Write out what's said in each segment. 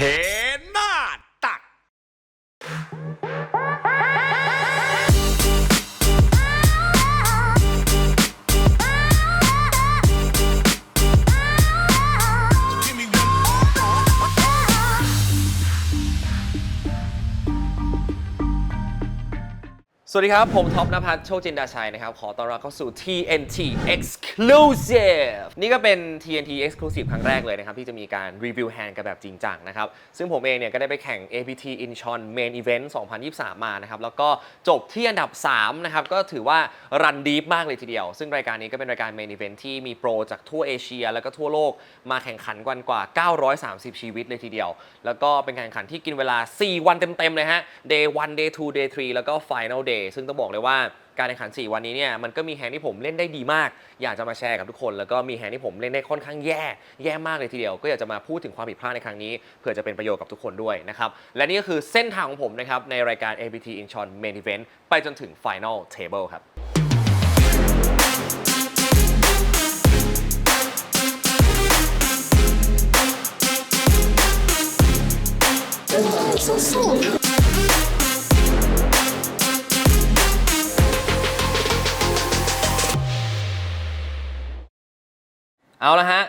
ห สวัสดีครับ ผมท็อปนภัสโชคจินดาชัยนะครับ ขอต้อนรับเข้าสู่ TNT Exclusive นี่ก็เป็น TNT Exclusive ครั้งแรกเลยนะครับ ที่จะมีการรีวิวแฮนด์กันแบบจริงจังนะครับ ซึ่งผมเองเนี่ยก็ได้ไปแข่ง APT Incheon Main Event 2023 มานะครับ แล้วก็จบที่อันดับ 3 นะครับ ก็ถือว่ารันดีฟมากเลยทีเดียว ซึ่งรายการนี้ก็เป็นรายการ Main Event ที่มีโปรจากทั่วเอเชีย แล้วก็ทั่วโลกมาแข่งขันกันกว่า 930 ชีวิตเลยทีเดียว แล้วก็เป็นการแข่งขันที่กินเวลา 4 วันเต็มๆเลยฮะ Day 1 Day 2 Day 3แล้วก็ Final Day ซึ่งต้องบอกเลยว่าการแข่งขัน 4 วันนี้เนี่ยมันก็มีแฮนด์ที่ผมเล่นได้ดีมาก อยากจะมาแชร์กับทุกคน แล้วก็มีแฮนด์ที่ผมเล่นได้ค่อนข้างแย่ แย่มากเลยทีเดียว ก็อยากจะมาพูดถึงความผิดพลาดในครั้งนี้เผื่อจะเป็นประโยชน์กับทุกคนด้วยนะครับและนี่ก็คือเส้นทางของผมนะครับในรายการ APT Incheon Main Event ไปจนถึง Final Table ครับ เอาละฮะ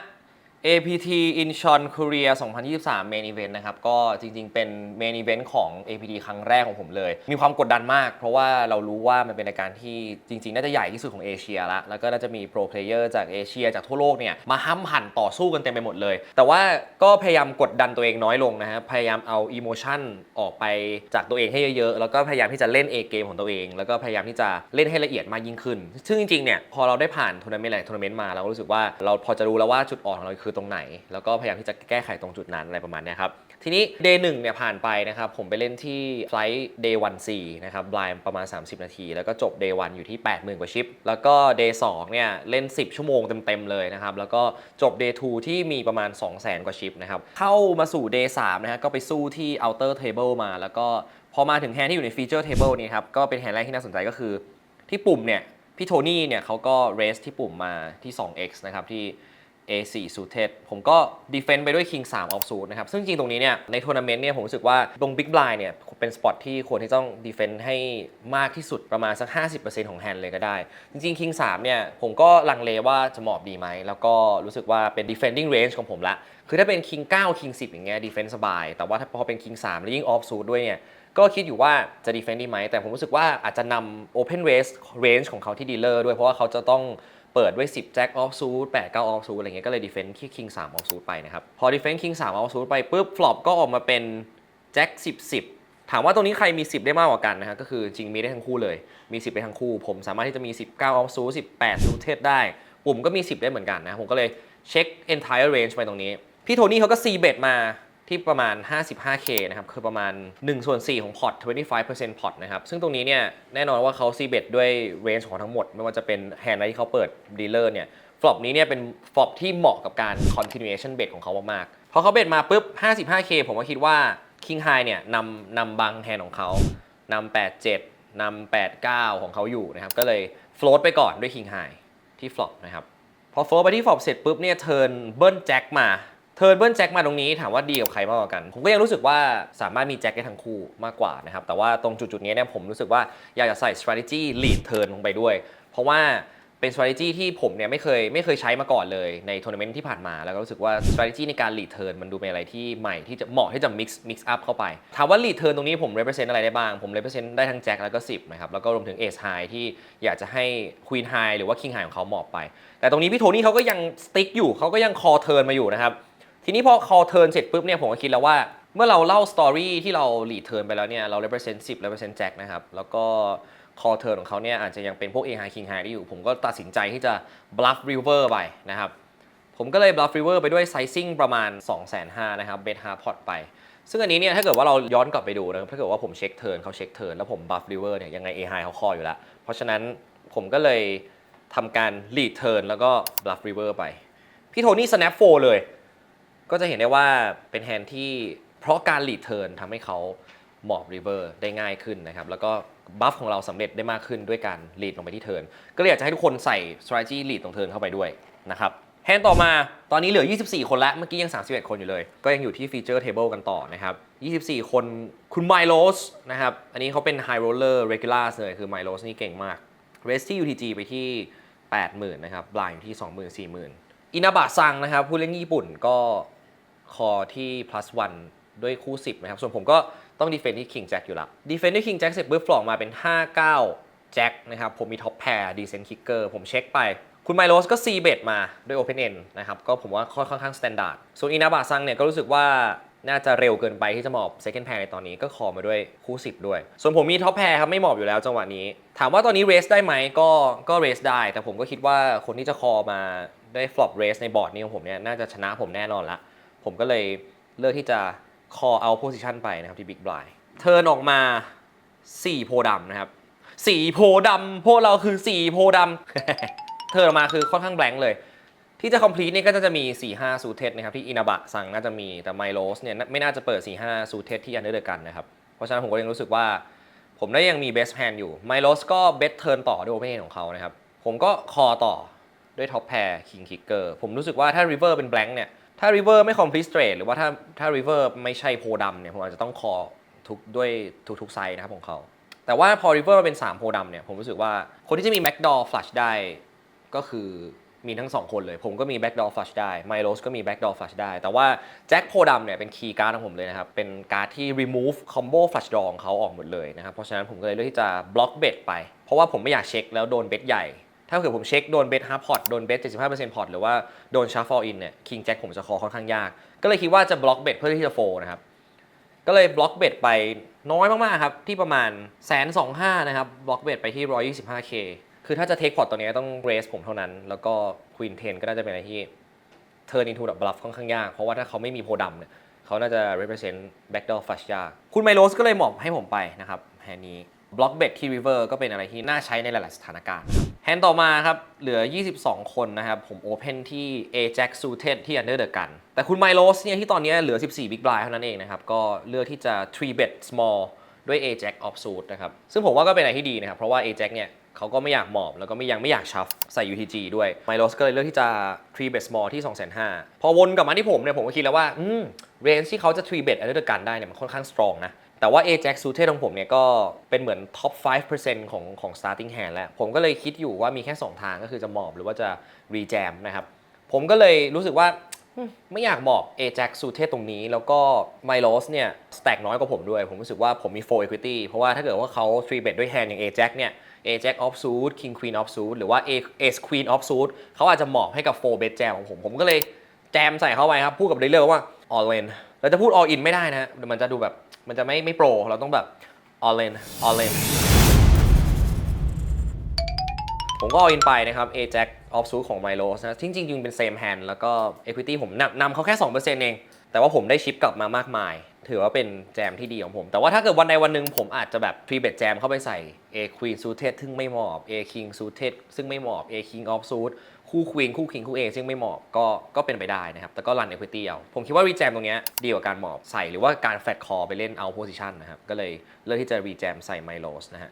APT Incheon Korea 2023 Main Event นะครับ ก็จริงๆ เป็น Main Event ของ APT ครั้งแรกของผมเลย มีความกดดันมาก เพราะว่าเรารู้ว่ามันเป็นรายการที่จริงๆ น่าจะใหญ่ที่สุดของเอเชียละ แล้วก็น่าจะมีโปรเพลเยอร์จากเอเชียจากทั่วโลกเนี่ย มาห้ำหั่นต่อสู้กันเต็มไปหมดเลย แต่ว่าก็พยายามกดดันตัวเองน้อยลงนะฮะ พยายามเอาอิโมชันออกไปจากตัวเองให้เยอะๆ แล้วก็พยายามที่จะเล่นเอเกมของตัวเอง แล้วก็พยายามที่จะเล่นให้ละเอียดมากยิ่งขึ้น ซึ่งจริงๆ เนี่ย พอเราได้ผ่านทัวร์นาเมนต์หลายทัวร์นาเมนต์มา เราก็รู้สึกว่าเราพอจะรู้แล้วว่าจุดอ่อนของเราคือตรงไหน แล้วก็พยายามที่จะแก้ไขตรงจุดนั้นอะไรประมาณนี้ครับ ทีนี้ day 1เนี่ยผ่านไปนะครับ ผมไปเล่นที่ไฟล์ day 1 4นะครับบลายประมาณ 30 นาที แล้วก็จบ day 1 อยู่ที่ 80,000 กว่าชิป แล้วก็ day 2เนี่ยเล่น 10 ชั่วโมงเต็มๆเลยนะครับ แล้วก็จบ day 2 ที่มีประมาณ 200,000 กว่าชิปนะครับ เข้ามาสู่ day 3นะฮะก็ไปสู้ที่ outer table มา แล้วก็พอมาถึงแฮนด์ที่อยู่ใน feature table นี้ครับ ก็เป็นแฮนด์แรกที่น่าสนใจก็คือ ที่ปุ่มเนี่ยพี่โทนี่เนี่ยเขาก็ raise ที่ปุ่มมาที่ 2x นะครับที่ A4 suited ผมก็ defend ไปด้วย king 3 off suit นะครับ ซึ่งจริงตรงนี้เนี่ยในทัวร์นาเมนต์เนี่ยผมรู้สึกว่าตรง big blind เนี่ยเป็นสปอตที่ควรที่ต้อง defend ให้มากที่สุดประมาณสัก 50%ของแฮนด์เลยก็ได้ จริง ๆ king 3 เนี่ยผมก็ลังเลว่าจะเหมาะดีไหม แล้วก็รู้สึกว่าเป็น defending range ของผมละ คือถ้าเป็น king 9 king 10 อย่างเงี้ย defend สบาย แต่ว่าถ้าพอเป็น king 3 แล้วยิ่ง off suit ด้วยเนี่ยก็คิดอยู่ว่าจะ defend ดีไหมแต่ผมรู้สึกว่าอาจจะนำ open range range ของเขาที่ดีลเลอร์ด้วยเพราะว่าเขาจะต้อง เปิดด้วย 10 jack off suit 8 9 off suit อะไรเงี้ยก็เลย defend ที่ king 3 off suit ไปนะครับ พอ defend king 3 off suit ไปปุ๊บ flop ก็ออกมาเป็น jack 10 10 ถามว่าตรงนี้ใครมี 10 ได้มากกว่ากันนะฮะก็คือจริงมีได้ทั้งคู่เลยมี 10 ได้ทั้งคู่ ผมสามารถที่จะมี 19 off suit 18 suited ได้ ปุ่มก็มี 10 ได้เหมือนกันนะผมก็เลยเช็ค entire range ไปตรงนี้ พี่โทนี่เขาก็ c bet มา ที่ประมาณ 55k นะครับ คือประมาณ1ส่วน4ของพอร์ต25%พอร์ตนะครับ ซึ่งตรงนี้เนี่ยแน่นอนว่าเขา c bet ด้วย range ของทั้งหมด ไม่ว่าจะเป็นแฮนด์อะไรที่เขาเปิดดีลเลอร์เนี่ยฟลอปนี้เนี่ยเป็นฟลอปที่เหมาะกับการ continuation bet ของเขามากๆพอเขาเบ็ดมาปุ๊บ 55k ผมก็คิดว่า king high เนี่ยนำนำบังแฮนด์ของเขานำ87นำ89 ของเขาอยู่นะครับก็เลย float ไปก่อนด้วย king high ที่ flop นะครับพอโฟล์ไปที่ flop เสร็จปุ๊บเนี่ยเทิร์นเบิ้ลแจ็คมา เทิร์นเบิ้ลแจ็คมาตรงนี้ถามว่าดีกับใครมากกว่ากัน ผมก็ยังรู้สึกว่าสามารถมีแจ็คได้ทั้งคู่มากกว่านะครับ แต่ว่าตรงจุดๆนี้เนี่ยผมรู้สึกว่าอยากจะใส่ strategy lead turn ลงไปด้วย เพราะว่าเป็น strategy ที่ผมเนี่ยไม่เคยไม่เคยใช้มาก่อนเลยในทัวร์นาเมนต์ที่ผ่านมา แล้วก็รู้สึกว่า strategy ในการ lead turn มันดูเป็นอะไรที่ใหม่ที่จะเหมาะที่จะ mix mix up เข้าไป ถามว่า lead turn ตรงนี้ผม represent อะไรได้บ้าง ผม represent ได้ทั้งแจ็คแล้วก็ 10นะครับ แล้วก็รวมถึง ace high ที่อยากจะให้ queen high หรือว่า king high ของเขาเหมาะไป แต่ตรงนี้พี่โทนี่เขาก็ยัง stick อยู่เขาก็ยัง call turn มาอยู่นะครับ ทีนี้พอ call turn เสร็จปุ๊บเนี่ยผมก็คิดแล้วว่า เมื่อเราเล่า story ที่เรา lead turn ไปแล้วเนี่ยเรา represent 10 represent jack นะครับแล้วก็ call turn ของเขาเนี่ยอาจจะยังเป็นพวก a high king high ได้อยู่ ผมก็ตัดสินใจที่จะ bluff river ไปนะครับผมก็เลย bluff river ไปด้วย sizing ประมาณ 2,500นะครับ bet half pot ไป ซึ่งอันนี้เนี่ยถ้าเกิดว่าเราย้อนกลับไปดูนะครับถ้าเกิดว่าผมเช็คเทิร์นเขาเช็คเทิร์นแล้วผม buff river เนี่ยยังไง a high เขา call อยู่แล้ว เพราะฉะนั้นผมก็เลยทำการ lead turn แล้วก็ bluff river ไป พี่โทนี่ snap 4เลย ก็จะเห็นได้ว่าเป็นแฮนด์ที่เพราะการ lead turn ทำให้เขาหมอบ river ได้ง่ายขึ้นนะครับ แล้วก็บัฟของเราสำเร็จได้มากขึ้นด้วยการ lead ลงไปที่ turn ก็เลยอยากจะให้ทุกคนใส่ strategy lead ตรง turn เข้าไปด้วยนะครับแฮนด์ต่อมาตอนนี้เหลือ 24 คนแล้วเมื่อกี้ยัง 31 คนอยู่เลย ก็ยังอยู่ที่ฟีเจอร์เทเบิลกันต่อนะครับ 24 คนคุณไมโลสนะครับ อันนี้เขาเป็น High Roller Regular เลยคือไมโลสนี่เก่งมากเรสที่ UTG ไปที่ 80,000 นะครับบลายอยู่ที่20,000 40,000 อินาบะซังนะครับ ผู้เล่นญี่ปุ่นก็ คอที่ plus 1ด้วยคู่ 10 นะครับ ส่วนผมก็ต้องดีเฟนที่ King Jack อยู่ละดีเฟนที่ King Jack เสร็จปุ๊บฟลอกมาเป็น 59แจ็คนะครับ ผมมีท็อปแพร์ดีเซนคิกเกอร์ผมเช็คไป คุณไมโลสก็ C เบ t มาด้วย Open End นะครับ ก็ผมว่าค่อนข้างสแตนดาร์ดส่วนอินาบะซังเนี่ยก็รู้สึกว่าน่าจะเร็วเกินไปที่จะหมอบ Second Pair ในตอนนี้ก็คอมาด้วยคู่ 10 ด้วย ส่วนผมมีท็อปแพร์ครับ ไม่หมอบอยู่แล้วจังหวะนี้ ถามว่าตอนนี้เรสได้ไหมก็ก็เรสได้ แต่ผมก็คิดว่าคนที่จะคอมาได้ฟลอปเรสในบอร์ดนี้ของผมเนี่ยน่าจะชนะผมแน่นอนละ ผมก็เลยเลือกที่จะคอเอาโพ i ิชันไปนะครับที่บิ๊กบลายเทิร์นออกมา 4 โพดำนะครับสีโพดำพวกเราคือสีโพดำเทิร์นออกมาคือค่อนข้างแบงค์เลย ที่จะ complete นี่ก็จะมี 4 5 สูเทสนะครับที่อินาบะสั่งน่าจะมีแต่ไมโลสเนี่ยไม่น่าจะเปิด 4 5 สูเทสที่อันเดอร์กันนะครับ เพราะฉะนั้นผมก็ยังรู้สึกว่า ผมได้ยังมี best hand อยู่ไมโลสก็ best turn ต่อด้วย open hand ของเขานะครับผมก็คอต่อด้วย top pair king kicker ผมรู้สึกว่าถ้า river เป็น blank เนี่ย ถ้า river ไม่ complete straight หรือว่าถ้าถ้า river ไม่ใช่โพดำเนี่ยผมอาจจะต้องคอทุกด้วยทุกทุกไซส์นะครับของเขา แต่ว่าพอ river เป็น 3 โพดำเนี่ยผมรู้สึกว่าคนที่จะมี backdoor flush ได้ก็คือมีทั้ง 2 คนเลย ผมก็มี backdoor flush ได้ไมโลสก็มี backdoor flush ได้ แต่ว่าแจ็คโพดำเนี่ยเป็นคีย์การ์ดของผมเลยนะครับ เป็นการ์ดที่ remove combo flush draw ของเขาออกหมดเลยนะครับ เพราะฉะนั้นผมก็เลยเลือกที่จะ block bet ไป เพราะว่าผมไม่อยากเช็คแล้วโดนเบ็ดใหญ่ ถ้าเกิดผมเช็คโดนเบสฮาร์พอตโดนเบส75%พอตหรือว่าโดนชาร์ฟอลอินเนี่ยคิงแจ็คผมจะคอค่อนข้างยาก ก็เลยคิดว่าจะบล็อกเบสเพื่อที่จะโฟนะครับก็เลยบล็อกเบสไปน้อยมากๆครับที่ประมาณแสนสองห้านะครับบล็อกเบสไปที่ 125k คือถ้าจะเทคพอร์ตตัวนี้ต้องเรสผมเท่านั้น แล้วก็ควีนเทนก็น่าจะเป็นอะไรที่เทอร์นินทูดับบลัฟค่อนข้างยาก เพราะว่าถ้าเขาไม่มีโพดำเนี่ยเขาน่าจะ represent backdoor flush ยากคุณไมโลสก็เลยหมอบให้ผมไปนะครับแฮนนี้ บล็อกเบสที่ river ก็เป็นอะไรที่น่าใช้ในหลาย ๆ สถานการณ์ แฮนด์ต่อมาครับ เหลือ 22 คนนะครับ ผมโอเพนที่ Ajax Suited ที่ Under the Gun แต่คุณไมโลสเนี่ยที่ตอนนี้เหลือ 14 Big Blind เท่านั้นเองนะครับ ก็เลือกที่จะ 3 bet small ด้วย Ajax Off Suit นะครับ ซึ่งผมว่าก็เป็นอะไรที่ดีนะครับ เพราะว่า Ajax เนี่ยเขาก็ไม่อยากหมอบแล้วก็ไม่ยังไม่อยากชัฟใส่ UTG ด้วยไมโลสก็เลยเลือกที่จะ 3 bet small ที่ 2,500พอวนกลับมาที่ผมเนี่ยผมก็คิดแล้วว่าอืม เรนจ์ที่เขาจะ3 bet Under the Gun ได้เนี่ยมันค่อนข้าง strong นะแต่ว่า Ajax Suited ของผมเนี่ยก็เป็นเหมือน top 5%ของของ starting hand แล้ว ผมก็เลยคิดอยู่ว่ามีแค่ 2 ทางก็คือจะหมอบหรือว่าจะ rejam นะครับ ผมก็เลยรู้สึกว่าไม่อยากหมอบ Ajax Suited ตรงนี้ แล้วก็ Milos เนี่ย stack น้อยกว่าผมด้วย ผมรู้สึกว่าผมมี full equity เพราะว่าถ้าเกิดว่าเขา 3 bet ด้วย hand อย่าง Ajax เนี่ย Ajax off suit King Queen off suit หรือว่า Ace Queen off suit เขาอาจจะหมาะให้กับ 4 bet jam ของผม ผมก็เลยแจมใส่เข้าไปครับพูดกับเดลเลอร์ว่า all in เราจะพูด all in ไม่ได้นะฮะเดี๋ยวมันจะดูแบบมันจะไม่ไม่โปร เราต้องแบบ all in all in ผมก็ all in ไปนะครับ Ajax off suit ของ Milos นะจริงจริงเป็น same hand แล้วก็ equity ผมนำนำเขาแค่ 2%เอง แต่ว่าผมได้ชิปกลับมามากมาย ถือว่าเป็นแจมที่ดีของผม แต่ว่าถ้าเกิดวันใดวันหนึ่งผมอาจจะแบบ3 bet แจมเข้าไปใส่ A Queen suited ซึ่งไม่เหมาะ A King suited ซึ่งไม่เหมาะ A King off suit คู่ Queen คู่ King คู่ A ซึ่งไม่เหมาะก็ก็เป็นไปได้นะครับ แต่ก็ run equity เอาผมคิดว่า rejam ตรงเนี้ยดีกว่าการหมอบใส่หรือว่าการ fat call ไปเล่น out position นะครับ ก็เลยเลือกที่จะ rejam ใส่ Milos นะฮะ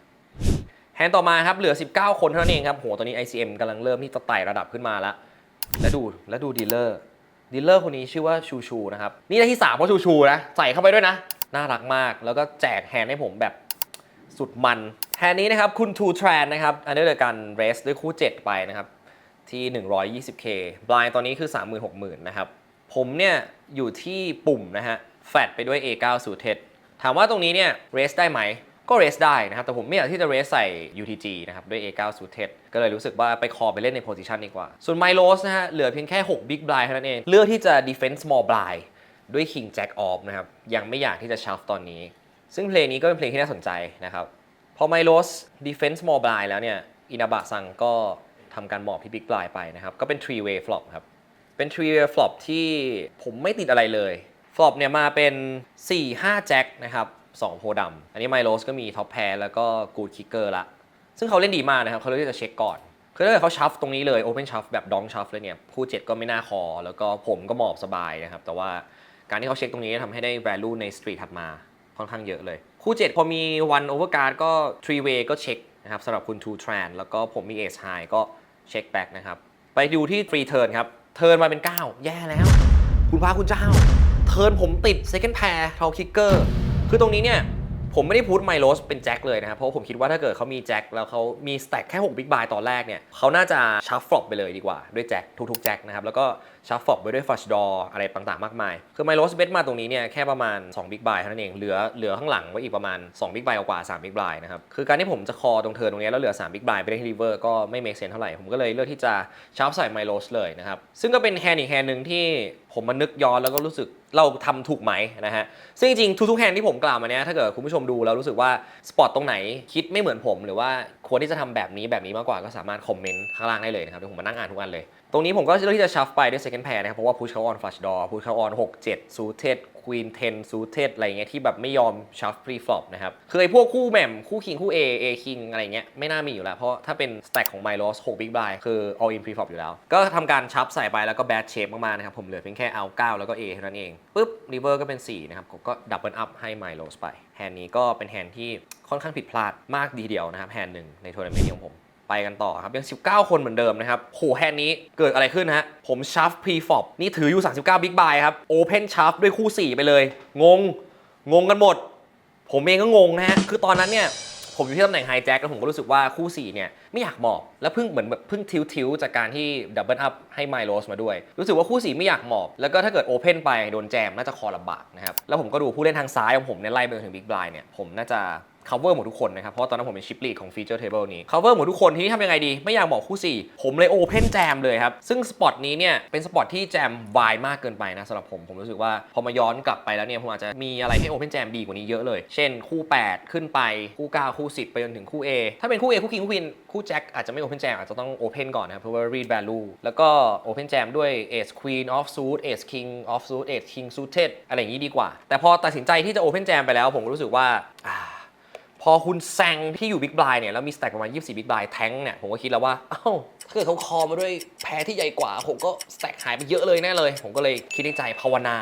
แฮนด์ต่อมาครับเหลือ 19 คนเท่านั้นเองครับโหตอนนี้ ICM กำลังเริ่มที่จะไต่ระดับขึ้นมาแล้วแล้วดูแล้วดูดีลเลอร์ ดีลเลอร์คนนี้ชื่อว่าชูชูนะครับ นี่ได้ที่ 3 เพราะชูชูนะ ใส่เข้าไปด้วยนะ น่ารักมากแล้วก็แจกแฮนด์ให้ผมแบบสุดมันแฮนด์นี้นะครับคุณทูแทรนนะครับ อันนี้เดียวกันเรสด้วยคู่ 7 ไปนะครับ ที่ 120k บลายตอนนี้คือ30,000 นะครับ ผมเนี่ย อยู่ที่ปุ่มนะฮะแฟดไปด้วย A9 สูเทถามว่าตรงนี้เนี่ยเรสได้ไหม ก็เรสได้นะครับ แต่ผมไม่อยากที่จะเรสใส่ UTG นะครับ ด้วย A9 สูเทก็เลยรู้สึกว่าไปคอไปเล่นในโพซิชันดีกว่า ส่วน m i l o s นะฮะ เหลือเพียงแค่ 6 Big Blind เท่านั้นเอง เลือกที่จะ Defense Small Blind ด้วย King Jack Off นะครับ ยังไม่อยากที่จะชัฟตอนนี้ ซึ่งเพลงนี้ก็เป็นเพลงที่น่าสนใจนะครับ พอ m i l o s Defense Small Blind แล้วเนี่ย อินาบะซังก็ทำการหมอบที่ Big Blind ไปนะครับ ก็เป็น three way flop ครับ เป็น three way flop ที่ผมไม่ติดอะไรเลย flop เนี่ยมาเป็น 4 5แจ็คนะครับ 2 โพธิ์ดำอันนี้ไมโลสก็มีท็อปแพรแล้วก็กูดคิกเกอร์ละ ซึ่งเขาเล่นดีมากนะครับ เขาเลือกที่จะเช็คก่อน คือถ้าเกิดเขาชัฟตรงนี้เลย Open ชัฟแบบดองชัฟเลยเนี่ยคู่7ก็ไม่น่าคอ แล้วก็ผมก็หมอบสบายนะครับ แต่ว่าการที่เขาเช็คตรงนี้ทำให้ได้ value ในสตรีทถัดมาค่อนข้างเยอะเลย คู่ 7 พอมี one overcard ก็ three way ก็เช็คนะครับสำหรับคุณ two tran แล้วก็ผมมี ace high ก็เช็ค back นะครับ ไปดูที่ free turn ครับ เทิร์นมาเป็น 9 แย่แล้ว คุณพระคุณเจ้า เทิร์นผมติด second pair ทอคิกเกอร์ คือตรงนี้เนี่ยผมไม่ได้พูดไมโลสเป็นแจ็คเลยนะครับ เพราะผมคิดว่าถ้าเกิดเขามีแจ็คแล้วเขามีสแต็กแค่6บิ๊กบายตอนแรกเนี่ยเขาน่าจะชัฟฟลอปไปเลยดีกว่าด้วยแจ็คทุกๆแจ็คนะครับแล้วก็ชัฟฟอปไปด้วยฟัชดออะไรต่างๆมากมาย คือไมโลสเบสมาตรงนี้เนี่ยแค่ประมาณ2บิ๊กไบเท่านั้นเอง เหลือเหลือข้างหลังไว้อีกประมาณ2บิ๊กไบกว่า3บิ๊กไบนะครับ คือการที่ผมจะคอตรงเทินตรงนี้แล้วเหลือ3บิ๊กไบไปได้ที่ริเวอร์ก็ไม่เมคเซนเท่าไหร่ ผมก็เลยเลือกที่จะชัฟใส่ไมโลสเลยนะครับ ซึ่งก็เป็นแฮนด์อีกแฮนด์หนึ่งที่ผมมานึกย้อนแล้วก็รู้สึกเราทำถูกไหมนะฮะ ซึ่งจริงๆทุกๆแฮนด์ที่ผมกล่าวมาเนี้ยถ้าเกิดคุณผู้ชมดูแล้วรู้สึกว่าสปอตตรงไหนคิดไม่เหมือนผม หรือว่าควรที่จะทำแบบนี้แบบนี้มากกว่าก็สามารถคอมเมนต์ข้างล่างได้เลยนะครับเดี๋ยวผมมานั่งอ่านทุกอันเลย ตรงนี้ผมก็เลือกที่จะชัฟไปด้วย second pair นะครับ เพราะว่า push เขา on flush draw push เขา on 6 7 suited queen 10 suited อะไรเงี้ยที่แบบไม่ยอมชัฟ pre flop นะครับ คือไอ้พวกคู่แหม่ม คู่ king คู่ a a king อะไรเงี้ยไม่น่ามีอยู่แล้ว เพราะถ้าเป็น stack ของ my loss 6 big blind คือ all in pre flop อยู่แล้ว ก็ทำการชัฟใส่ไปแล้วก็ bad shape มาก ๆ นะครับ ผมเหลือเพียงแค่เอา 9 แล้วก็ a เท่านั้นเองปุ๊บ river ก็เป็น 4 นะครับผมก็ double up ให้ my loss ไปแฮนด์นี้ก็เป็นแฮนด์ที่ค่อนข้างผิดพลาดมากดีเดียวนะครับแฮนด์หนึ่งในทัวร์นาเมนต์ของผม ไปกันต่อครับ ยัง 19 คนเหมือนเดิมนะครับโหแฮนนี้เกิดอะไรขึ้นฮะ ผมชัฟพรีฟอปนี่ถืออยู่ 39 บิ๊กบายครับโอเพนชัฟด้วยคู่ 4 ไปเลย งง งงกันหมด ผมเองก็งงนะฮะ คือตอนนั้นเนี่ยผมอยู่ที่ตำแหน่งไฮแจ็คแล้วผมก็รู้สึกว่าคู่ 4 เนี่ย ไม่อยากหมอบ แล้วเพิ่งเหมือนแบบเพิ่งทิวทิวๆจากการที่ดับเบิลอัพให้ไมโลสมาด้วย รู้สึกว่าคู่ 4 ไม่อยากหมอบ แล้วก็ถ้าเกิดโอเพนไปโดนแจมน่าจะคอลำบากนะครับแล้วผมก็ดูผู้เล่นทางซ้ายของผมเนี่ยไล่ไปจนถึงบิ๊กบลายเนี่ยผมน่าจะ cover หมดทุกคนนะครับ เพราะตอนนั้นผมเป็นชิปลีดของฟีเจอร์เทเบิลนี้ cover หมดทุกคนทีนี้ทำยังไงดี ไม่อยากบอกคู่ 4 ผมเลย open jam เลยครับ ซึ่งสปอตนี้เนี่ยเป็นสปอตที่แจมวายมากเกินไปนะสำหรับผม ผมรู้สึกว่าพอมาย้อนกลับไปแล้วเนี่ยผมอาจจะมีอะไรให้ open jam ดีกว่านี้เยอะเลย เช่นคู่ 8 ขึ้นไปคู่ 9 คู่ 10 ไปจนถึงคู่ A ถ้าเป็นคู่ A คู่คิงคู่วินคู่แจ็คอาจจะไม่ open jam อาจจะต้อง open ก่อนนะครับเพราะว่า read value แล้วก็ open jam ด้วย ace queen off suit ace king off suit ace king suited อะไรอย่างนี้ดีกว่า แต่พอตัดสินใจที่จะ open jam ไปแล้วผมก็รู้สึกว่า พอคุณแซงที่อยู่บิ๊กบลายเนี่ยแล้วมีสแต็กประมาณ 24 บิ๊กบลายแท้งเนี่ยผมก็คิดแล้วว่า เอ้าถ้าเกิดเขาคอมาด้วยแพ้ที่ใหญ่กว่า ผมก็สแต็กหายไปเยอะเลยแน่เลย ผมก็เลยคิดในใจภาวนา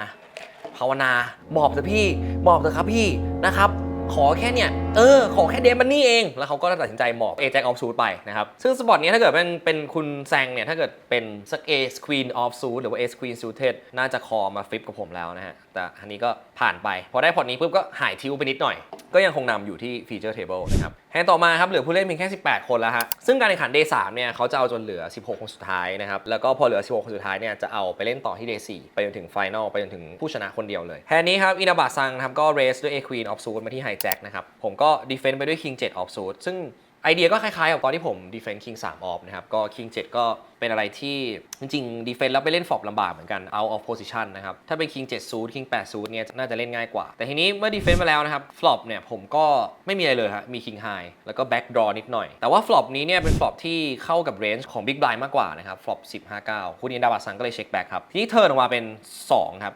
ภาวนาหมอบเถอะพี่หมอบเถอะครับพี่นะครับขอแค่เนี่ย เออ ขอแค่เดมันนี่เอง แล้วเขาก็ตัดสินใจหมอบเอแจ็คออฟซูดไปนะครับ ซึ่งสปอตนี้ถ้าเกิดเป็นเป็นคุณแซงเนี่ย ถ้าเกิดเป็นสักเอสควีนออฟซูดหรือว่าเอสควีนซูเทดน่าจะคอมาฟลิปกับผมแล้วนะฮะ แต่อันนี้ก็ผ่านไป พอได้พอร์ตนี้ปุ๊บก็หายทิวไปนิดหน่อย ก็ยังคงนำอยู่ที่ฟีเจอร์เทเบิลนะครับแฮนด์ต่อมาครับเหลือผู้เล่นเพียงแค่ 18 คนแล้วฮะซึ่งการแข่งขัน Day 3เนี่ยเขาจะเอาจนเหลือ 16 คนสุดท้ายนะครับแล้วก็พอเหลือ 16 คนสุดท้ายเนี่ยจะเอาไปเล่นต่อที่ Day 4ไปจนถึง Final ไปจนถึงผู้ชนะคนเดียวเลยแฮนด์นี้ครับอินาบะซังนะครับก็เรสด้วย A Queen of Suit มาที่ High Jack นะครับผมก็ดีเฟนต์ไปด้วย King 7 of Suit ซึ่ง ไอเดียก็คล้ายๆกับตอนที่ผม defend king 3 off นะครับ ก็ king 7ก็เป็นอะไรที่จริงๆ defend แล้วไปเล่นฟอบลำบากเหมือนกัน out of position นะครับ ถ้าเป็น king 7 suit king 8 suit เนี่ยน่าจะเล่นง่ายกว่า แต่ทีนี้เมื่อ defend มาแล้วนะครับ flop เนี่ยผมก็ไม่มีอะไรเลยฮะมี king high แล้วก็ back draw นิดหน่อย แต่ว่า flop นี้เนี่ยเป็น flop ที่เข้ากับ range ของ big blind มากกว่านะครับ flop 10 5 9คุณอินดาบัตซังก็เลยเช็ค back ครับทีนี้เทิร์นออกมาเป็น2ครับ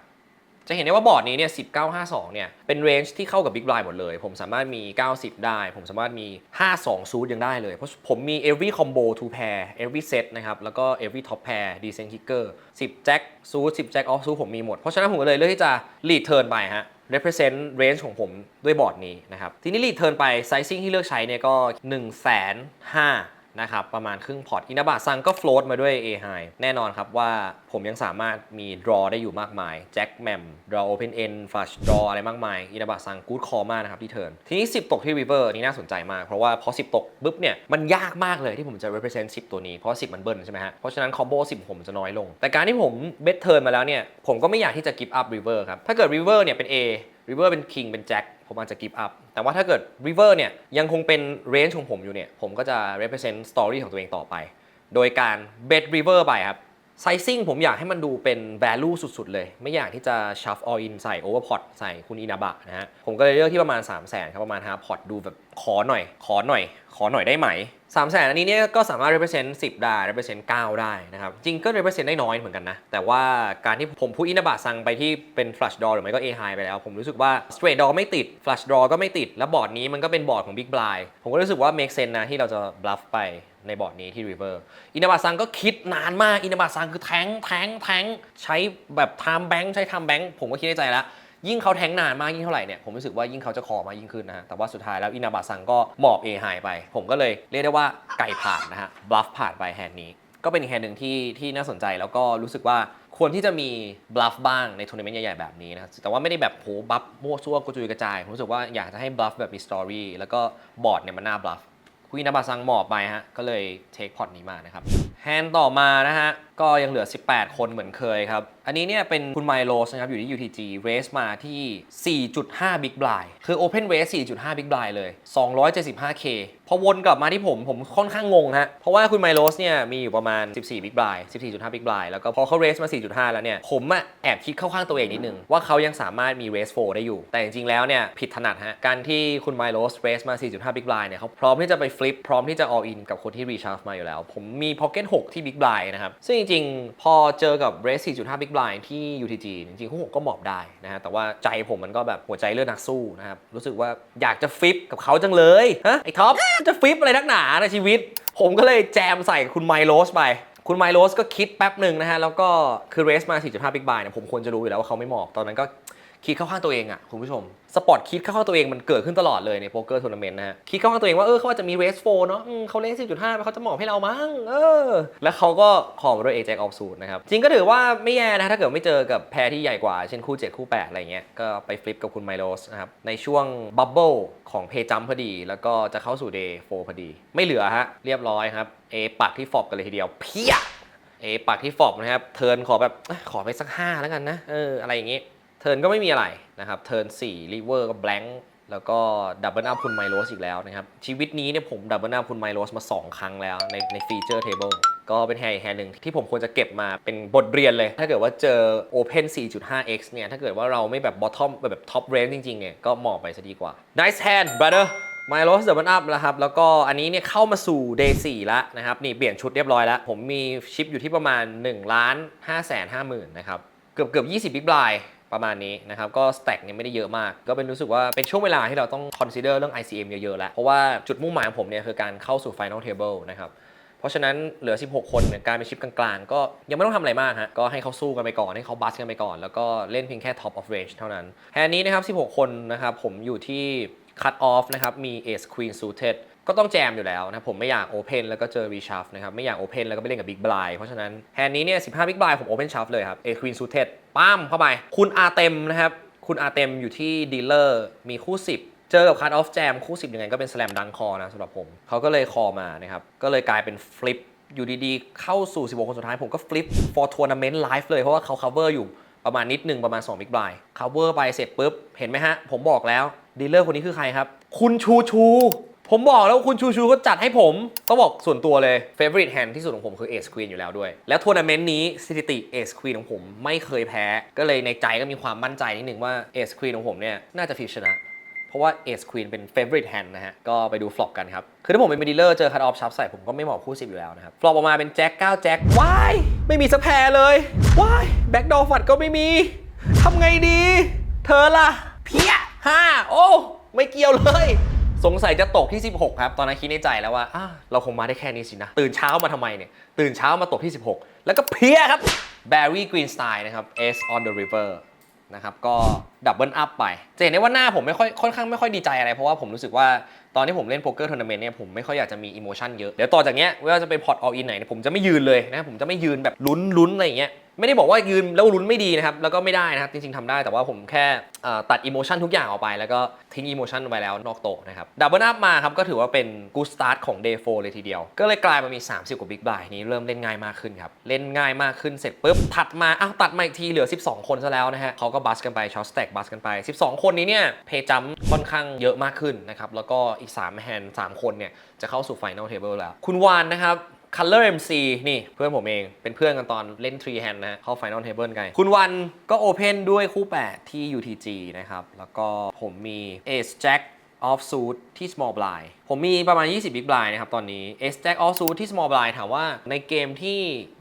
จะเห็นได้ว่าบอร์ดนี้เนี่ย1952 เนี่ย เป็นเรนจ์ที่เข้ากับ Big Blind หมดเลย ผมสามารถมี 90 ได้ ผมสามารถมี 52 ซูดยังได้เลย เพราะผมมี every combo two pair every set นะครับ แล้วก็ every top pair decent kicker 10 jack ซูด10 jack off ซูดผมมีหมด เพราะฉะนั้นผมก็เลยเลือกที่จะ lead turn ไปฮะ represent range ของผมด้วยบอร์ดนี้นะครับ ทีนี้ lead turn ไป sizing ที่เลือกใช้เนี่ยก็ 1 5 0 0 0 นะครับประมาณครึ่งพอร์ตอินาบะซังก็ float มาด้วย A high แน่นอนครับว่าผมยังสามารถมี draw ได้อยู่มากมายแจ็คแมม draw open end flush draw อะไรมากมายอินาบะซัง good call มากนะครับที่เทิร์นทีนี้ 10 ตกที่ river นี่น่าสนใจมาก เพราะว่าพอ 10 ตกปุ๊บเนี่ยมันยากมากเลยที่ผมจะ represent 10 ตัวนี้ เพราะ 10 มันเบิ้ลใช่ไหมฮะเพราะฉะนั้น combo 10 ผมจะน้อยลง แต่การที่ผม bet turn มาแล้วเนี่ยผมก็ไม่อยากที่จะ give up river ครับถ้าเกิด river เนี่ยเป็น A ริเวอร์เป็นคิงเป็นแจ็คผมอาจจะกิฟต์อัพแต่ว่าถ้าเกิดริเวอร์เนี่ยยังคงเป็นเรนจ์ของผมอยู่เนี่ยผมก็จะ represent story ของตัวเองต่อไป โดยการ bet river ไปครับ sizing ผมอยากให้มันดูเป็น value สุดๆ เลย ไม่อยากที่จะ shuff all in ใส่ overpot ใส่คุณอินาบะนะฮะ ผมก็เลยเลือกที่ประมาณ 3 0 0 0 0 0ครับประมาณ half pot ดูแบบขอหน่อย ขอหน่อย ขอหน่อยได้ไหม 3 0 0 0 0 0อันนี้เนี่ยก็สามารถ represent 10 ได้ represent 9 ได้นะครับ จริงก็ represent ได้น้อยเหมือนกันนะ แต่ว่าการที่ผมพูดอินาบะซังไปที่เป็น flush draw หรือไม่ก็ a high ไปแล้ว ผมรู้สึกว่า straight draw ไม่ติด flush draw ก็ไม่ติด แล้วบอร์ดนี้มันก็เป็นบอร์ดของ big blind ผมก็รู้สึกว่า make sense นะที่เราจะ bluff ไป ในบอร์ดนี้ที่ river อินาบะซังก็คิดนานมาก อินาบะซังคือแทงแทงแทงใช้แบบ time bank ใช้ time bank ผมก็คิดในใจแล้ว ยิ่งเขาแทงนานมากยิ่งเท่าไหร่เนี่ยผมรู้สึกว่ายิ่งเขาจะคอมากยิ่งขึ้นนะฮะแต่ว่าสุดท้ายแล้วอินาบะซังก็หมอบ A หายไป ผมก็เลยเรียกได้ว่าไก่ผ่านนะฮะ bluff ผ่านไปแฮนด์นี้ ก็เป็นแฮนด์หนึ่งที่ที่น่าสนใจแล้วก็รู้สึกว่าควรที่จะมีบลัฟบ้างในทัวร์นาเมนต์ใหญ่ ๆ แบบนี้นะแต่ว่าไม่ได้แบบโหบัฟมั่วซั่วกระจุยกระจายผมรู้สึกว่าอยากจะให้บลัฟแบบมีสตอรี่แล้วก็บอร์ดเนี่ยมันน่าบลัฟ คุยนาบาซังหมอบไปฮะก็เลยเทคพอร์ตนี้มานะครับ แฮนด์ต่อมานะฮะ ก็ยังเหลือ 18 คนเหมือนเคยครับ อันนี้เนี่ยเป็นคุณไมโลสนะครับ อยู่ที่ UTG เรสมาที่ 4.5 Big Blind คือ Open Race 4.5 Big Blind เลย 275K พอวนกลับมาที่ผมผมค่อนข้างงงฮะ เพราะว่าคุณไมโลสเนี่ยมีอยู่ประมาณ 14 Big Blind 14.5 Big Blind แล้วก็พอเขาเรสมา 4.5 แล้วเนี่ย ผมอะแอบคิดเข้าข้างตัวเองนิดนึง ว่าเขายังสามารถมี Race 4ได้อยู่ แต่จริงๆแล้วเนี่ยผิดถนัดฮะ การที่คุณไมโลสเรสมา 4.5 Big Blind เนี่ยเขาพร้อมที่จะไปฟลิปพร้อมที่จะ all in กับคนที่ recharge มาอยู่แล้ว ผมมี Pocket 6 ที่ Big Blind นะครับ ซึ่งจริงๆ พอเจอกับ Race 4.5 Big Blind ที่ UTG จริงๆคู่หกก็หมอบได้นะฮะแต่ว่าใจผมมันก็แบบหัวใจเลือดนักสู้นะครับ รู้สึกว่าอยากจะฟิปกับเขาจังเลยฮะไอ้ท็อปจะฟิปอะไรนักหนาในชีวิต ผมก็เลยแจมใส่คุณไมโลสไปคุณไมโลสก็คิดแป๊บหนึ่งนะฮะแล้วก็คือเรสมา4.5 Big Blind เนี่ยผมควรจะรู้อยู่แล้วว่าเขาไม่หมอบตอนนั้นก็ คิดเข้าข้างตัวเองอะคุณผู้ชม สปอร์ตคิดเข้าข้างตัวเองมันเกิดขึ้นตลอดเลยในโป๊กเกอร์ทัวร์นาเมนต์นะฮะคิดเข้าข้างตัวเองว่าเออเขาอาจจะมีเรสโฟเนาะอืมเขาเล่น4.5ไปเขาจะหมอบให้เรามั้งเออ แล้วเขาก็ขอมาด้วยเอ a จ of สูตรนะครับจริงก็ถือว่าไม่แย่นะถ้าเกิดไม่เจอกับแพรที่ใหญ่กว่าเช่นคู่ 7 คู่ 8 อะไรเงี้ยก็ไปฟลิปกับคุณไมโลสนะครับในช่วงบับเบิลของเพย์จัมพอดี แล้วก็จะเข้าสู่เดย์โฟพอดี ไม่เหลือฮะเรียบร้อยครับเอปักที่ฟอบกันเลยทีเดียวเพียเอปักที่ฟอบนะครับเทิร์นขอแบบขอไปสัก5แล้วกันนะเอออะไรอย่างงี้ เทิร์นก็ไม่มีอะไรนะครับ เทิร์น4รีเวอร์ก็แบงค์แล้วก็ดับเบิลอัพคุณไมโลสอีกแล้วนะครับ ชีวิตนี้เนี่ยผมดับเบิลอัพคุณไมโลสมา 2 ครั้งแล้วในในฟีเจอร์เทเบิลก็เป็นแฮร์แฮร์หนึ่งที่ผมควรจะเก็บมาเป็นบทเรียนเลย ถ้าเกิดว่าเจอ Open 4.5x เนี่ย ถ้าเกิดว่าเราไม่แบบ bottom แบบ top range จริงๆเนี่ย ก็หมอบไปซะดีกว่า nice hand brother ไมโลสเดบันอัพแล้วครับ แล้วก็อันนี้เนี่ยเข้ามาสู่ day 4แล้วนะครับ นี่เปลี่ยนชุดเรียบร้อยแล้ว ผมมีชิปอยู่ที่ประมาณ1ล้าน5 5หมื่นนะครับ เกือบเกือบ20บิ๊กบลาย ประมาณนี้นะครับ ก็สแต็กเนี่ยไม่ได้เยอะมาก ก็เป็นรู้สึกว่าเป็นช่วงเวลาที่เราต้อง consider เรื่อง ICM เยอะๆแล้ว เพราะว่าจุดมุ่งหมายของผมเนี่ยคือการเข้าสู่ final table นะครับเพราะฉะนั้นเหลือ 16 คนเนี่ยการเป็นชิปกลางๆ ก็ยังไม่ต้องทำอะไรมากฮะ ก็ให้เขาสู้กันไปก่อน ให้เขาบัสกันไปก่อน แล้วก็เล่นเพียงแค่ top of range เท่านั้น แฮนนี้นะครับ 16 คนนะครับ ผมอยู่ที่ cut off นะครับ มี ace queen suited ก็ต้องแจมอยู่แล้วนะผมไม่อยาก Open แล้วก็เจอ Reshuff นะครับไม่อยาก Open แล้วก็ไปเล่นกับ Big Blind เพราะฉะนั้นแฮนด์นี้เนี่ย15 Big Blind ผม Open Shuff เลยครับ A Queen Suited ปั้มเข้าไป คุณอาเต็มนะครับคุณอาเต็มอยู่ที่ดีลเลอร์มีคู่ 10 เจอกับ Cut Off Jam คู่ 10 ยังไงก็เป็น Slam Dunk Call นะสำหรับผมเขาก็เลยคอมานะครับก็เลยกลายเป็น Flip อยู่ดีๆ เข้าสู่ 16 คนสุดท้ายผมก็ Flip for Tournament Live เลยเพราะว่าเขา cover อยู่ประมาณนิดนึงประมาณ2 Big Blind cover ไปเสร็จปุ๊บ เห็นไหมฮะ ผมบอกแล้วดีลเลอร์คนนี้คือใครครับ คุณชูชู ผมบอกแล้วว่าคุณชูชูก็จัดให้ผมต้องบอกส่วนตัวเลย favorite hand ที่สุดของผมคือ Ace Queen อยู่แล้วด้วย แล้วทัวร์นาเมนต์นี้สถิติ Ace Queen ของผมไม่เคยแพ้ ก็เลยในใจก็มีความมั่นใจนิดนึงว่า Ace Queen ของผมเนี่ยน่าจะฟิชนะเพราะว่า Ace Queen เป็น favorite hand นะฮะ ก็ไปดูฟลอปกันครับ คือถ้าผมเป็นดีลเลอร์เจอคัตออฟชับใส่ผมก็ไม่เหมาะคู่สิบอยู่แล้วนะครับ ฟลอปออกมาเป็นแจ็ค9แจ็คว้าย ไม่มีสแพรเลยว้ายแบ็กดอฟัดก็ไม่มีทำไงดี เธอล่ะ เพี้ยห้าโอ้ ไม่เกี่ยวเลย สงสัยจะตกที่ 16 ครับ ตอนนั้นคิดในใจแล้วว่าอะเราคงมาได้แค่นี้สินะ ตื่นเช้ามาทำไมเนี่ย ตื่นเช้ามาตกที่ 16 แล้วก็เพี้ยครับ Barry Greenstein นะครับ S on the river นะครับก็ดับเบิลอัพไปจะเห็นได้ว่าหน้าผมไม่ค่อยค่อนข้างไม่ค่อยดีใจอะไร เพราะว่าผมรู้สึกว่าตอนที่ผมเล่นโป๊กเกอร์ทัวร์นาเมนต์เนี่ยผมไม่ค่อยอยากจะมีอิโมชันเยอะเดี๋ยวต่อจากเนี้ยไม่ว่าจะเป็นพอร์ตออลอินไหนเนี่ยผมจะไม่ยืนเลยนะผมจะไม่ยืนแบบลุ้นลุ้นอะไรอย่างเงี้ย ไม่ได้บอกว่ายืนแล้วลุ้นไม่ดีนะครับ แล้วก็ไม่ได้นะครับ จริงๆทำได้แต่ว่าผมแค่ตัดอิโมชันทุกอย่างออกไป แล้วก็ทิ้งอิโมชันไว้แล้วนอกโต๊ะนะครับดับเบิลอัพมาครับก็ถือว่าเป็นกูสตาร์ทของ Day 4 เลยทีเดียว ก็เลยกลายมามี 30 กว่าบิ๊กบายนี้เริ่มเล่นง่ายมากขึ้นครับ เล่นง่ายมากขึ้นเสร็จปุ๊บถัดมาอ้าวตัดมาอีกทีเหลือ 12 คนซะแล้วนะฮะเขาก็บัสกันไปช็อตสแต็กบัสกันไป 12 คนนี้เนี่ยเพย์จัมค่อนข้างเยอะมากขึ้นนะครับแล้วก็อีก3แฮนด์3คนเนี่ยจะเข้าสู่ Final Table แล้ว คุณวานนะครับ Color MC นี่เพื่อนผมเองเป็นเพื่อนกันตอนเล่น3 hand นะฮะเข้า Final Table กัน คุณวันก็ Open ด้วยคู่ 8 ที่ UTG นะครับ แล้วก็ผมมี Ace Jack off suit ที่ small blind ผมมีประมาณ 20 big blind นะครับตอนนี้ Ace Jack off suit ที่ small blind ถามว่าในเกมที่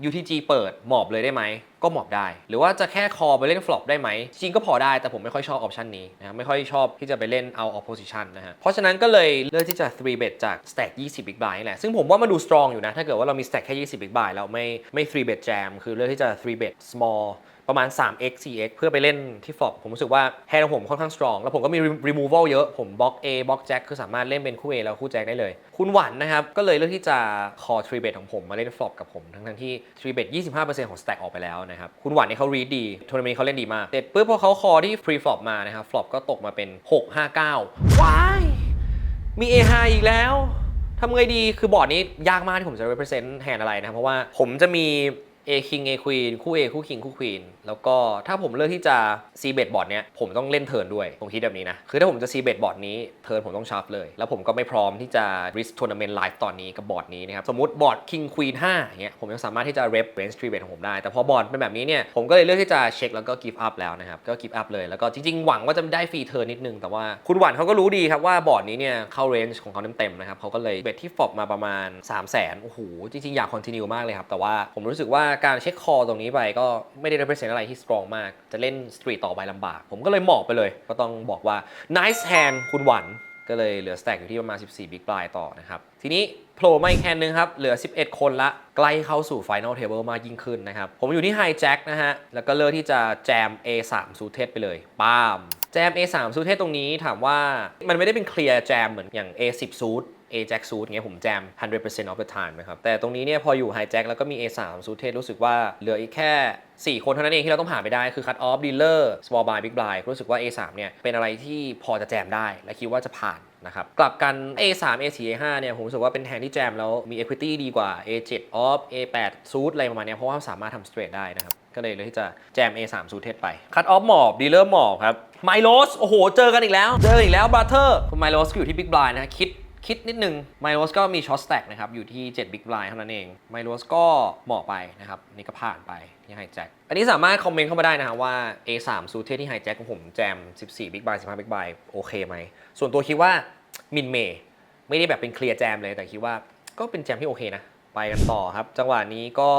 UTG เปิดหมอบเลยได้ไหม ก็หมอบได้ หรือว่าจะแค่คอไปเล่น flop ได้ไหม จริงก็พอได้แต่ผมไม่ค่อยชอบออปชันนี้นะครับไม่ค่อยชอบที่จะไปเล่นเอา opposition นะฮะเพราะฉะนั้นก็เลยเลือกที่จะ 3 bet จาก stack 20 big blind นี่แหละซึ่งผมว่ามันดู strong อยู่นะถ้าเกิดว่าเรามี stack แค่ 20 big blind แล้วไม่ไม่ 3 bet jam คือเลือกที่จะ 3 bet small ประมาณ 3x 4x เพื่อไปเล่นที่ฟอปผมรู้สึกว่าแฮนด์ของผมค่อนข้าง strong แล้วผมก็มี removal เยอะ ผมบล็อก A บล็อก Jack คือสามารถเล่นเป็นคู่ A แล้วคู่แจ็คได้เลย คุณหวันนะครับ ก็เลยเลือกที่จะคอทรีเบทของผมมาเล่นฟอปกับผม ทั้งทั้งที่ทรีเบท25%ของสแต็กออกไปแล้วนะครับ คุณหวันเนี่ยเขารีดดีทัวร์นาเมนต์เขาเล่นดีมากเสร็จปุ๊บพอเขาคอที่ฟรีฟลอปมานะครับฟลอปก็ตกมาเป็น 659ว้ายมี A h อีกแล้วทำไงดีคือบอร์ดนี้ยากมากที่ผมจะ represent แฮนอะไรนะครับเพราะว่าผมจะมี A King A Queen คู่ A คู่ King คู่ Queen แล้วก็ถ้าผมเลือกที่จะ C bet บอร์ดเนี้ยผมต้องเล่นเทิร์นด้วย ผมคิดแบบนี้นะ คือถ้าผมจะ C bet บอร์ดนี้เทิร์นผมต้องชาร์ฟเลย แล้วผมก็ไม่พร้อมที่จะ risk tournament live ตอนนี้กับบอร์ดนี้นะครับ สมมติบอร์ด King Queen 5อย่างเงี้ยผมยังสามารถที่จะ rep range 3 bet ของผมได้ แต่พอบอร์ดเป็นแบบนี้เนี่ยผมก็เลยเลือกที่จะเช็คแล้วก็ give up แล้วนะครับก็ give up เลยแล้วก็จริงๆหวังว่าจะได้ฟรีเทิร์นนิดนึงแต่ว่าคุณหวันเขาก็รู้ดีครับว่าบอร์ดนี้เนี่ยเข้า range ของเขาเต็มๆนะครับเขาก็เลยเบ็ดที่ฟอบมาประมาณ 3 0 0 0 0 0โอ้โหจริงๆอยาก continue มากเลยครับแต่ว่าผมรู้สึกว่าการเช็คคอตรงนี้ไปก็ไม่ได้ represent อะไรที่ strong มาก จะเล่น street ต่อไปลำบาก ผมก็เลยหมอบไปเลย ก็ต้องบอกว่า nice hand คุณหวัน ก็เลยเหลือสแต็กอยู่ที่ประมาณ 14 บิ๊กปลายต่อนะครับ ทีนี้โผล่มาอีกแคนนึงครับ เหลือ 11 คนละ ใกล้เข้าสู่ Final Table มากยิ่งขึ้นนะครับ ผมอยู่ที่ High Jack นะฮะ แล้วก็เลือกที่จะแจม A3 ซูเทสไปเลยป้าม แจม A3 ซูเทสตรงนี้ถามว่ามันไม่ได้เป็นเคลียร์แจมเหมือนอย่าง A10 ซูท A Jack Suit เงี้ยผมแจม 100% of the time นะครับ แต่ตรงนี้เนี่ยพออยู่ High Jack แล้วก็มี A3 ซูเทสรู้สึกว่าเหลืออีกแค่ 4 คนเท่านั้นเองที่เราต้องผ่านไปได้คือ Cut Off Dealer Small Buy Big Blind รู้สึกว่า A3 เนี่ยเป็นอะไรที่พอจะแจมได้ และคิดว่าจะผ่านนะครับกลับกัน A3 A4 A5 เนี่ยผมรู้สึกว่าเป็นแทนที่แจมแล้วมี equity ดีกว่า A7 Off A8 Suit อะไรประมาณเนี้ยเพราะว่าสามารถทำ straight ได้นะครับก็เลยเลยที่จะแจม A3 ซูเทสไป คัตออฟหมอบดีเลอร์หมอบครับไมโลสโอ้โห เจอกันอีกแล้ว เจออีกแล้วบราเธอร์ไมโลสก็อยู่ที่บิ๊กบลายนะคิด คิดนิดนึงไมโลสก็มีช็อตสแต็กนะครับ อยู่ที่7บิ๊กบลายเท่านั้นเองไมโลสก็เหมาะไปนะครับ นี่ก็ผ่านไปที่ไฮแจ็คอันนี้สามารถคอมเมนต์เข้ามาได้นะครับว่า A3 ซูเทสที่ไฮแจ็คของผมแจม 14บิ๊กบลาย15บิ๊กบลายโอเคไหม ส่วนตัวคิดว่ามินเมย์ไม่ได้แบบเป็นเคลียร์แจมเลยแต่คิดว่าก็เป็นแจมที่โอเคนะ ไปกันต่อครับ จังหวะนี้ก็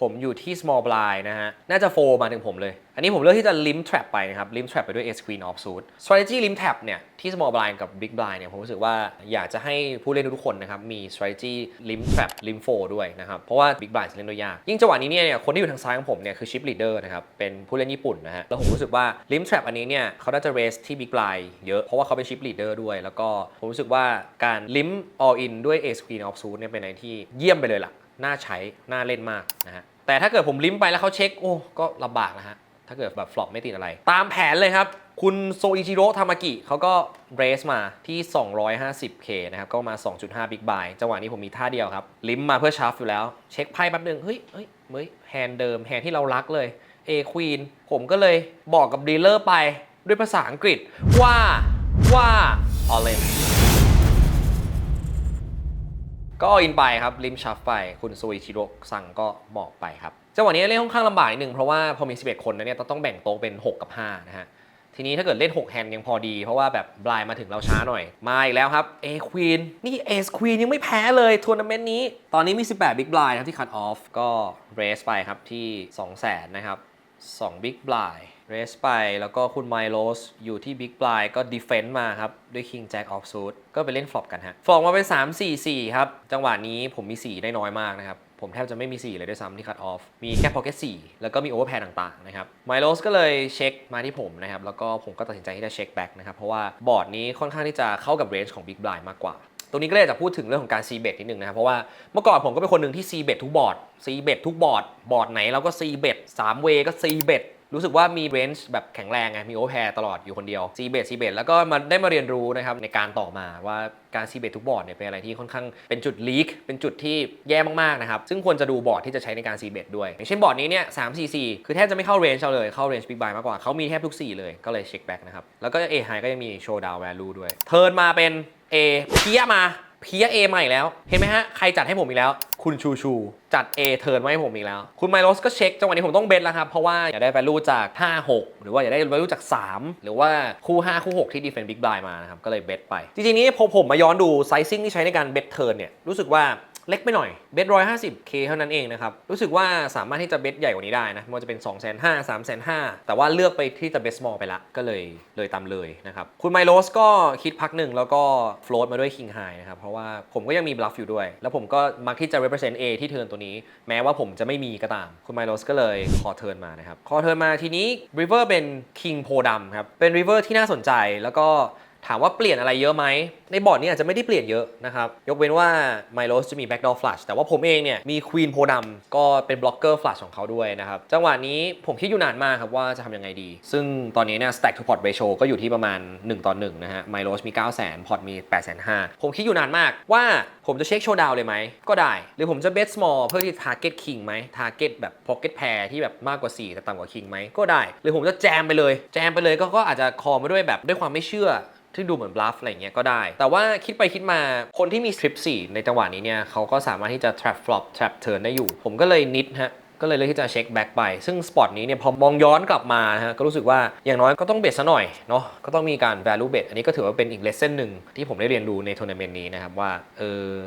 ผมอยู่ที่ small blind นะฮะน่าจะโฟมาถึงผมเลย อันนี้ผมเลือกที่จะ lim trap ไปนะครับ lim trap ไปด้วย ace queen off suit strategy lim trap เนี่ยที่ small blind กับ big blind เนี่ยผมรู้สึกว่าอยากจะให้ผู้เล่นทุกคนนะครับมี strategy lim trap lim f o ด้วยนะครับ เพราะว่า big blind จะเล่นด้วยยาก ยิ่งจังหวะนี้เนี่ยคนที่อยู่ทางซ้ายของผมเนี่ยคือ chip leader นะครับเป็นผู้เล่นญี่ปุ่นนะฮะแล้วผมรู้สึกว่า lim trap อันนี้เนี่ยเขาน่าจะ raise ที่ big blind เยอะเพราะว่าเขาเป็น chip leader ด้วย แล้วก็ผมรู้สึกว่าการ lim all in ด้วย ace queen off suit เนี่ยเป็นอะไรที่เยี่ยมไปเลยล่ะน่าใช้น่าเล่นมากนะฮะแต่ถ้าเกิดผมลิมไปแล้วเขาเช็คโอ้ก็ลำบากนะฮะ ถ้าเกิดแบบฟลอปไม่ติดอะไร ตามแผนเลยครับ คุณโซอิจิโร่ทามากิเขาก็เรสมาที่ 250k นะครับ ก็มา 2.5 บิ๊กบายจังหวะนี้ผมมีท่าเดียวครับ ลิมมาเพื่อชาร์ฟอยู่แล้ว เช็คไพ่แป๊บหนึง เฮ้ยเฮ้ยเฮ้ยแฮนด์เดิม แฮนด์ที่เรารักเลย A Queen ผมก็เลยบอกกับดีลเลอร์ไปด้วยภาษาอังกฤษว่าว่าออเลนก็อินไปครับริมชัฟไป คุณโซอิชิโร่สั่งก็บอกไปครับ จังหวะนี้เล่นค่อนข้างลำบากนิดนึงเพราะว่าพอมี 11 คนนะเนี่ยต้องแบ่งโต๊ะเป็น 6 กับ 5 นะฮะ ทีนี้ถ้าเกิดเล่น 6 แฮนด์ยังพอดี เพราะว่าแบบบลายมาถึงเราช้าหน่อย มาอีกแล้วครับเอควีนนี่เอสควีนยังไม่แพ้เลยทัวร์นาเมนต์นี้ ตอนนี้มี 18 บิ๊กบลายครับที่คั t ออฟก็เรสไปครับที่200,000นะครับ2 Big Blind เรสไปแล้วก็คุณไมโลสอยู่ที่ Big Blind ก็ Defense มาครับ ด้วย King Jack off suit ก็ไปเล่นฟลอปกันฮะฟลอปมาเป็น 3 4 4 ครับ จังหวะนี้ผมมี 4 ได้น้อยมากนะครับผมแทบจะไม่มี 4 เลยด้วยซ้ำที่คัดออฟ มีแค่ pocket 4แล้วก็มีโอเวอร์แพต่างๆนะครับไมโลสก็เลยเช็คมาที่ผมนะครับ แล้วก็ผมก็ตัดสินใจที่จะเช็คแบ็กนะครับ เพราะว่าบอร์ดนี้ค่อนข้างที่จะเข้ากับเรนจ์ของ Big Blind มากกว่าตรงนี้ก็เลยจะพูดถึงเรื่องของการ c bet นิดนึงนะครับ เพราะว่าเมื่อก่อนผมก็เป็นคนหนึ่งที่ c bet ทุกบอร์ด c bet ทุกบอร์ด บอร์ดไหนเราก็ c bet 3 way ก็ c bet รู้สึกว่ามีเรนจ์แบบแข็งแรงไงมีโอเวอร์แพร์ตลอดอยู่คนเดียว c bet c bet แล้วก็มาได้มาเรียนรู้นะครับในการต่อมาว่าการ c bet ทุกบอร์ดเนี่ยเป็นอะไรที่ค่อนข้างเป็นจุดลีกเป็นจุดที่แย่มากๆนะครับซึ่งควรจะดูบอร์ดที่จะใช้ในการ c bet ด้วย อย่างเช่นบอร์ดนี้เนี่ย3 4 4คือแทบจะไม่เข้าเรนจ์เราเลยเข้าเรนจ์บิ๊กบายมากกว่าเขามีแทบทุก4เลยก็เลยเช็คแบ็กนะครับแล้วก็ A high ก็ยังมีโชว์ดาวแวลูด้วยเทิร์นมาเป็น A เพี้ยมา เพียเอมาอีกแล้ว เห็นไหมฮะ ใครจัดให้ผมอีกแล้ว คุณชูชู จัด A เทิร์นมาให้ผมอีกแล้ว คุณไมโลสก็เช็ค จังหวะนี้ผมต้องเบนแล้วครับ เพราะว่าอยากได้ value จาก 5 6 หรือว่าอยากได้ value จาก 3 หรือว่าคู่ 5 คู่ 6 ที่ดีเฟนต์บิ๊กบายมานะครับ ก็เลยเบนไป จริงๆนี้พอผมมาย้อนดูไซซิ่งที่ใช้ในการเบนเทิร์นเนี่ยรู้สึกว่า เล็กไปหน่อยเบสร้อยห้าสิบเคเท่านั้นเองนะครับ รู้สึกว่าสามารถที่จะเบสใหญ่กว่านี้ได้นะไมันจะเป็น2 5 0 0 0 0 3 5 0 0 0แสนห้าแต่ว่าเลือกไปที่จะเบส small ไปละ ก็เลยเลยตามเลยนะครับ คุณไมโลสก็คิดพักหนึ่งแล้วก็ float มาด้วย king high นะครับ เพราะว่าผมก็ยังมี bluff อยู่ด้วย แล้วผมก็มักที่จะ represent A ที่เทิร์นตัวนี้ แม้ว่าผมจะไม่มีก็ตาม คุณไมโลสก็เลยคอเทิร์นมานะครับคอเทิร์นมาทีนี้ river เป็น king โพดำครับเป็น river ที่น่าสนใจแล้วก็ ถามว่าเปลี่ยนอะไรเยอะไหม ในบอร์ดนี้อาจจะไม่ได้เปลี่ยนเยอะนะครับ ยกเว้นว่า m y l o s จะมี backdoor flush แต่ว่าผมเองเนี่ย มี Queen โพดำก็เป็น blocker flush ของเขาด้วยนะครับ จังหวะนี้ผมคิดอยู่นานมากครับว่าจะทำยังไงดี ซึ่งตอนนี้เนี่ย stack to pot ratio ก็อยู่ที่ประมาณ 1 ต่อ 1 นะฮะ m y l o s มี 9 0 0 0 0พอร์ตมี 8 5 0 0 0ผมคิดอยู่นานมากว่าผมจะเช็คโชว์ดาวเลยไหม ก็ได้ หรือผมจะ bet small เพื่อที่ target king ไหม target แบบ pocket pair ที่แบบมากกว่า 4 แต่ต่ำกว่า king ไหมก็ได้ หรือผมจะแจมไปเลย แจมไปเลยก็ก็อาจจะคอมาด้วยแบบด้วยความไม่เชื่อ ที่ดูเหมือนบลัฟอะไรเงี้ยก็ได้ แต่ว่าคิดไปคิดมาคนที่มีส t ริป4ในจังหวะนี้เนี่ยเขาก็สามารถที่จะ trap flop trap turn ได้อยู่ ผมก็เลยนิดฮะ ก็เลยเลือกที่จะเช็คแบ็กไป ซึ่งสปอตนี้เนี่ยพอมองย้อนกลับมาฮะก็รู้สึกว่าอย่างน้อยก็ต้องเบสซะหน่อยเนาะก็ต้องมีการ value bet อันนี้ก็ถือว่าเป็นอีกเลสเซ่นหนึ่งที่ผมได้เรียนรู้ในทัวร์นาเมนต์นี้นะครับว่าเอ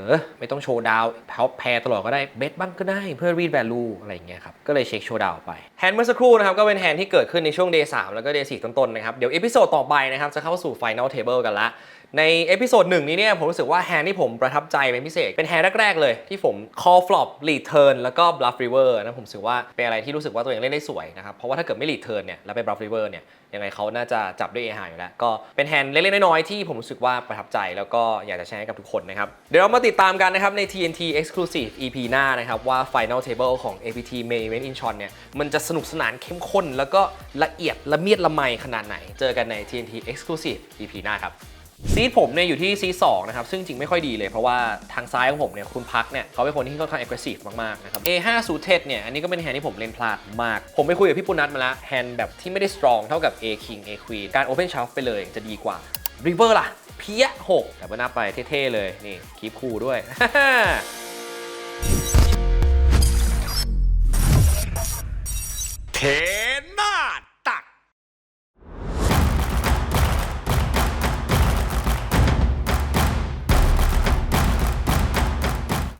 อไม่ต้องโชว์ดาวแพ้แพ้ตลอดก็ได้เบสบ้างก็ได้เพื่อ read value อะไรอย่างเงี้ยครับก็เลยเช็คโชว์ดาวไปแฮนด์เมื่อสักครู่นะครับก็เป็นแฮนด์ที่เกิดขึ้นในช่วง day 3แล้วก็ day 4ต้นๆนะครับเดี๋ยวเอพิโซดต่อไปนะครับจะเข้าสู่ final table กันละ ในเอพิโซดหนึ่งนี้เนี่ยผมรู้สึกว่าแฮนด์ที่ผมประทับใจเป็นพิเศษ เป็นแฮนด์แรกๆเลยที่ผม call flop lead turn แล้วก็ bluff river นะผมรู้สึกว่าเป็นอะไรที่รู้สึกว่าตัวเองเล่นได้สวยนะครับ เพราะว่าถ้าเกิดไม่ lead turn เนี่ยแล้วไป bluff river เนี่ยยังไงเขาน่าจะจับด้วย A high อยู่แล้ว ก็เป็นแฮนด์เล็กๆน้อยๆที่ผมรู้สึกว่าประทับใจแล้วก็อยากจะแชร์ให้กับทุกคนนะครับ เดี๋ยวเรามาติดตามกันนะครับใน TNT Exclusive EP หน้านะครับว่า Final Table ของ APT Main Event Incheon เนี่ยมันจะสนุกสนานเข้มข้น แล้วก็ละเอียดละเมียดละไมขนาดไหน เจอกันใน TNT Exclusive EP หน้าครับ ซีดผมเนี่ยอยู่ที่ซีสองนะครับ ซึ่งจริงไม่ค่อยดีเลยเพราะว่าทางซ้ายของผมเนี่ยคุณพักเนี่ยเขาเป็นคนที่ค่อนข้าง aggressive มาก ๆ นะครับ A5 สูเทสเนี่ย อันนี้ก็เป็นแฮนด์ที่ผมเล่นพลาดมาก ผมไปคุยกับพี่ปุณนัทมาแล้ว แฮนด์แบบที่ไม่ได้ strong เท่ากับ A king A queen การ open shuffle ไปเลยจะดีกว่า river ล่ะ เพี้ยหกแต่ว่าหน้าไปเท่ๆเลยนี่คีบคูด้วยเทนาด